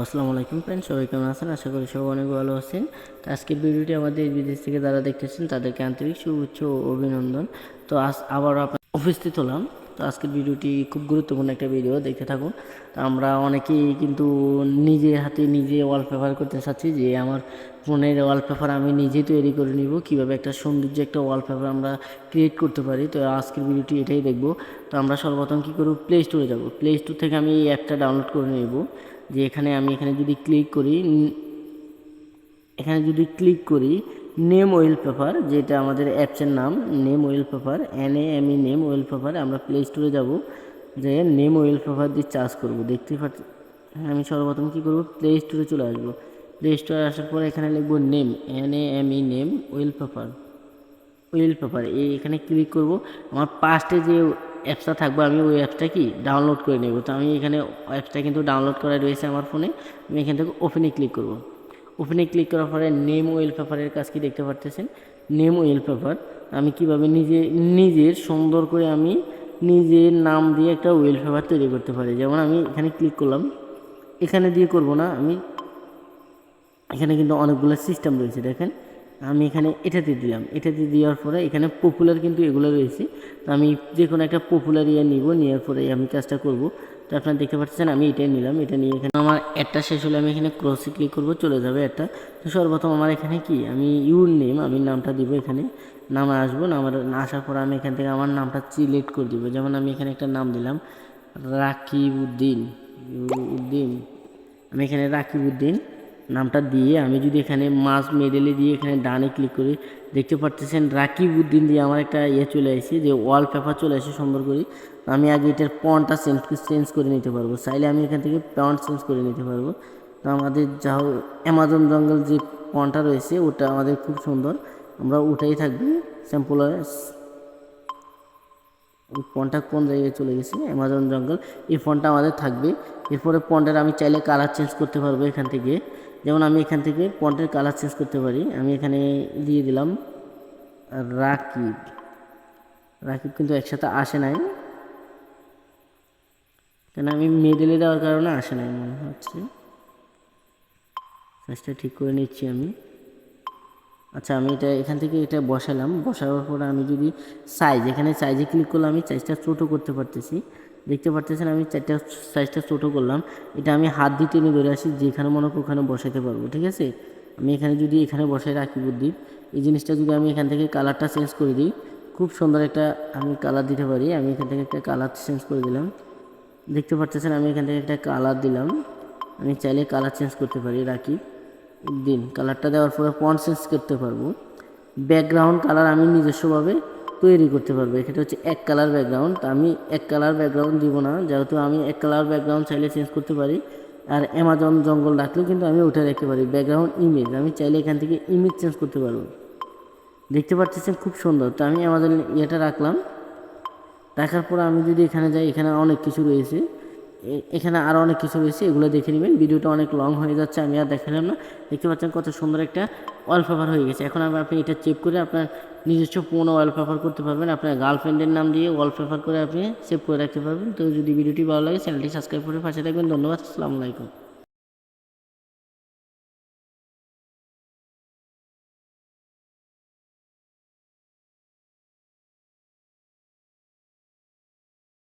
আসসালামু আলাইকুম ফ্রেন্ড সবাই কেমন আছেন? আশা করি সবাই অনেক ভালো আছেন। তো আজকে ভিডিওটি আমাদের বিদেশ থেকে যারা দেখতেছেন, তাদেরকে আন্তরিক শুভেচ্ছা ও অভিনন্দন। তো আজ আবার আপনার উপস্থিত হলাম। তো আজকের ভিডিওটি খুব গুরুত্বপূর্ণ একটা ভিডিও, দেখতে থাকুন। তো আমরা অনেকেই কিন্তু নিজে হাতে নিজে ওয়ালপেপার করতে চাচ্ছি যে আমার ফোনের ওয়ালপেপার আমি নিজে তৈরি করে নিব। কীভাবে একটা সৌন্দর্য একটা ওয়ালপেপার আমরা ক্রিয়েট করতে পারি। তো আজকের ভিডিওটি এটাই দেখব। তো আমরা সর্বপ্রথম কী করব? প্লে স্টোরে যাব। প্লে স্টোর থেকে আমি এই অ্যাপটা ডাউনলোড করে নেব। যে এখানে আমি এখানে যদি ক্লিক করি এখানে যদি ক্লিক করি নেম ওয়েল পেপার যেটা আমাদের অ্যাপসের নাম name wallpaper N A M E name wallpaper আমরা প্লে স্টোরে যাব যে নেম ওয়েল পেপার দিয়ে চার্জ করব। দেখতে পাচ্ছি হ্যাঁ, আমি সর্বপ্রথম কী করব? প্লে স্টোরে চলে আসব। প্লে স্টোরে আসার পর এখানে লিখব name N A M E name wallpaper wallpaper এখানে ক্লিক করব। আমার পাস্টে যে অ্যাপসটা থাকবে, আমি ওই অ্যাপসটা কি ডাউনলোড করে নেব। তো আমি এখানে অ্যাপসটা কিন্তু ডাউনলোড করা রয়েছে আমার ফোনে আমি এখান থেকে ওপেনে ক্লিক করব। ওপেনে ক্লিক করার পরে নেম ওয়েল পেপারের কাজ কি দেখতে পারতেছেন? নেম ওয়েল পেপার আমি কীভাবে নিজে, নিজের সুন্দর করে আমি নিজের নাম দিয়ে একটা ওয়েল পেপার তৈরি করতে পারি। যেমন আমি এখানে ক্লিক করলাম। এখানে দিয়ে করব না, আমি এখানে কিন্তু অনেকগুলো সিস্টেম রয়েছে, দেখেন। আমি এখানে এটাতে দিলাম। এটাতে দেওয়ার পরে এখানে পপুলার কিন্তু এগুলো রয়েছে। তো আমি যে কোনো একটা পপুলার ইয়ে নিব, নেওয়ার পরে আমি কাজটা করব। তো আপনারা দেখতে পাচ্ছেন আমি এটাই নিলাম। এটা নিয়ে এখানে আমার একটা শেষ হলে আমি এখানে ক্রসে ক্লিক করব, চলে যাবে একটা তো সর্বপ্রথম আমার এখানে কি? আমি ইউর নেম আমি নামটা দিব এখানে। নাম আসব নামের আসার পর আমি এখান থেকে আমার নামটা সিলেক্ট করে দিব। যেমন আমি এখানে একটা নাম দিলাম রাকিব উদ্দিন উদ্দিন আমি এখানে রাকিব উদ্দিন নামটা দিয়ে আমি যদি এখানে মাস মেডেলে দিয়ে এখানে ডানে ক্লিক করি, দেখতে পারতেছেন রাকিব উদ্দিন দিয়ে আমার একটা ইয়ে চলে আসছে যে ওয়ালপেপার চলে আসে সুন্দর করে। আমি আগে এটার পনটা চেঞ্জ চেঞ্জ করে নিতে পারব। চাইলে আমি এখান থেকে পন্ট চেঞ্জ করে নিতে পারব। তো আমাদের যা অ্যামাজন জঙ্গল যে পনটা রয়েছে, ওটা আমাদের খুব সুন্দর। আমরা ওটাই থাকবে স্যাম্পল এই ফোনটা কোন জায়গায় চলে গেছে? অ্যামাজন জঙ্গল এই ফোনটা আমাদের থাকবে। এরপরে ফোনটার আমি চাইলে কালার চেঞ্জ করতে পারব এখান থেকে। যেমন আমি এখান থেকে পন্টের কালার চেঞ্জ করতে পারি, আমি এখানে দিয়ে দিলাম রাকিব। রাকিব কিন্তু একসাথে আসে নাই। কেন আমি মেডেলে দেওয়ার কারণে আসে নাই মনে হচ্ছে। সাইজটা ঠিক করে নিচ্ছি আমি। আচ্ছা আমি এটা এখান থেকে এটা বসালাম। বসানোর পরে আমি যদি সাইজ এখানে সাইজে ক্লিক করলে আমি সাইজটা ছোটো করতে পারতেছি। দেখতে পারতেছেন আমি চারটা সাইজটা ছোটো করলাম। এটা আমি হাত দিয়ে টেনে ধরে আসি, যেখানে মনে করি ওখানে বসাতে পারব, ঠিক আছে? আমি এখানে যদি এখানে বসাই রাখি বুদ্ধি, এই জিনিসটা যদি আমি এখান থেকে কালারটা চেঞ্জ করে দিই, খুব সুন্দর একটা আমি কালার দিতে পারি। আমি এখান থেকে একটা কালার চেঞ্জ করে দিলাম। দেখতে পারতেছেন আমি এখান থেকে একটা কালার দিলাম। আমি চাইলে কালার চেঞ্জ করতে পারি, রাখি। দিন কালারটা দেওয়ার পরে ফন্ট চেঞ্জ করতে পারব। ব্যাকগ্রাউন্ড কালার আমি নিজস্বভাবে তৈরি করতে পারবে। এখানে হচ্ছে এক কালার ব্যাকগ্রাউন্ড আমি এক কালার ব্যাকগ্রাউন্ড দিব না। যেহেতু আমি এক কালার ব্যাকগ্রাউন্ড চাইলে চেঞ্জ করতে পারি। আর অ্যামাজন জঙ্গল ডাকলেও কিন্তু আমি ওটা রাখতে পারি। ব্যাকগ্রাউন্ড ইমেজ আমি চাইলে এখান থেকে ইমেজ চেঞ্জ করতে পারব। দেখতে পাচ্ছেন খুব সুন্দর। তো আমি অ্যামাজন ইয়েটা রাখলাম। রাখার পর আমি যদি এখানে যাই, এখানে অনেক কিছু রয়েছে। এখানে আরও অনেক কিছু রয়েছে, এগুলো দেখে নেবেন। ভিডিওটা অনেক লং হয়ে যাচ্ছে, আমি আর দেখালাম না। দেখতে পাচ্ছেন কত সুন্দর একটা ওয়ালপেপার হয়ে গেছে। এখন আপনি এটা চেক করে আপনার নিজস্ব পুরোনো ওয়ালপেপার করতে পারবেন। আপনার গার্লফ্রেন্ডের নাম দিয়ে ওয়ালপেপার করে আপনি সেভ করে রাখতে পারবেন। তো যদি ভিডিওটি ভালো লাগে চ্যানেলটি সাবস্ক্রাইব করে পাশে থাকবেন। ধন্যবাদ, আসসালামু আলাইকুম।